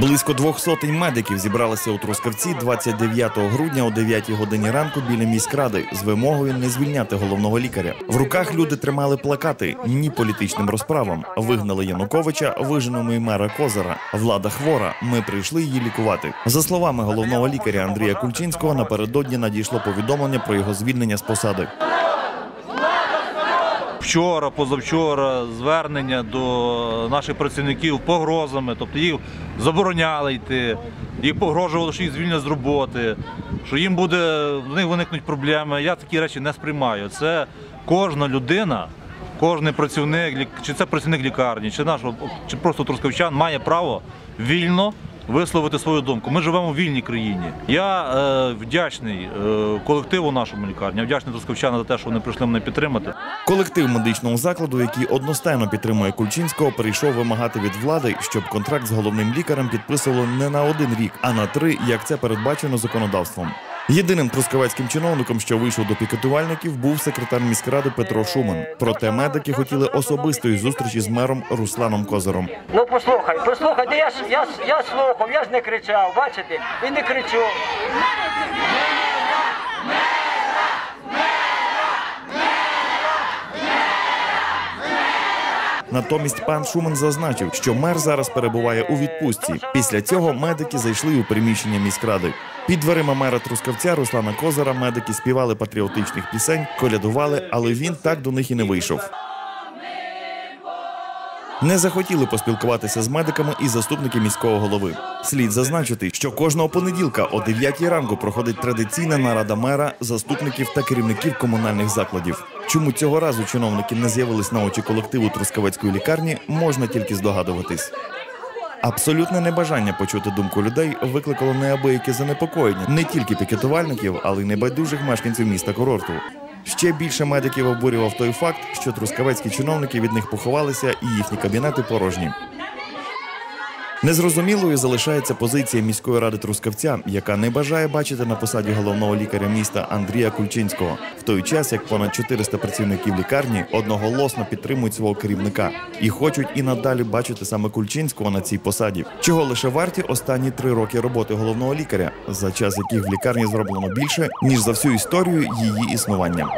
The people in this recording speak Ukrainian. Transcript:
Близько двох сотень медиків зібралися у Трускавці 29 грудня о 9 годині ранку біля міськради з вимогою не звільняти головного лікаря. В руках люди тримали плакати ні політичним розправам. Вигнали Януковича, виженемо і мера Козара. Влада хвора. Ми прийшли її лікувати. За словами головного лікаря Андрія Кульчинського, напередодні надійшло повідомлення про його звільнення з посади. Вчора, позавчора звернення до наших працівників погрозами, тобто їх забороняли йти, їх погрожували, що їх звільнять з роботи, що їм буде в них виникнуть проблеми. Я такі речі не сприймаю. Це кожна людина, кожен працівник, чи це працівник лікарні, чи наш, чи просто трускавчан має право вільно. Висловити свою думку. Ми живемо в вільній країні. Я е, вдячний е, колективу нашому лікарні, вдячний трускавчанам за те, що вони прийшли мене підтримати. Колектив медичного закладу, який одностайно підтримує Кульчинського, прийшов вимагати від влади, щоб контракт з головним лікарем підписували не на один рік, а на три, як це передбачено законодавством. Єдиним трускавецьким чиновником, що вийшов до пікетувальників, був секретар міськради Петро Шуман. Проте медики хотіли особистої зустрічі з мером Русланом Козаром. Ну послухай, послухайте, я ж я я слухав, я ж не кричав, бачите? І не кричу. Натомість пан Шуман зазначив, що мер зараз перебуває у відпустці. Після цього медики зайшли у приміщення міськради. Під дверима мера Трускавця Руслана Козара медики співали патріотичних пісень, колядували, але він так до них і не вийшов. Не захотіли поспілкуватися з медиками і заступники міського голови. Слід зазначити, що кожного понеділка о 9 ранку проходить традиційна нарада мера, заступників та керівників комунальних закладів. Чому цього разу чиновники не з'явились на очі колективу Трускавецької лікарні, можна тільки здогадуватись. Абсолютне небажання почути думку людей викликало неабияке занепокоєння не тільки пікетувальників, але й небайдужих мешканців міста курорту. Ще більше медиків обурював той факт, що трускавецькі чиновники від них поховалися і їхні кабінети порожні. Незрозумілою залишається позиція міської ради Трускавця, яка не бажає бачити на посаді головного лікаря міста Андрія Кульчинського, в той час як понад 400 працівників лікарні одноголосно підтримують свого керівника і хочуть і надалі бачити саме Кульчинського на цій посаді, чого лише варті останні три роки роботи головного лікаря, за час яких в лікарні зроблено більше ніж за всю історію її існування.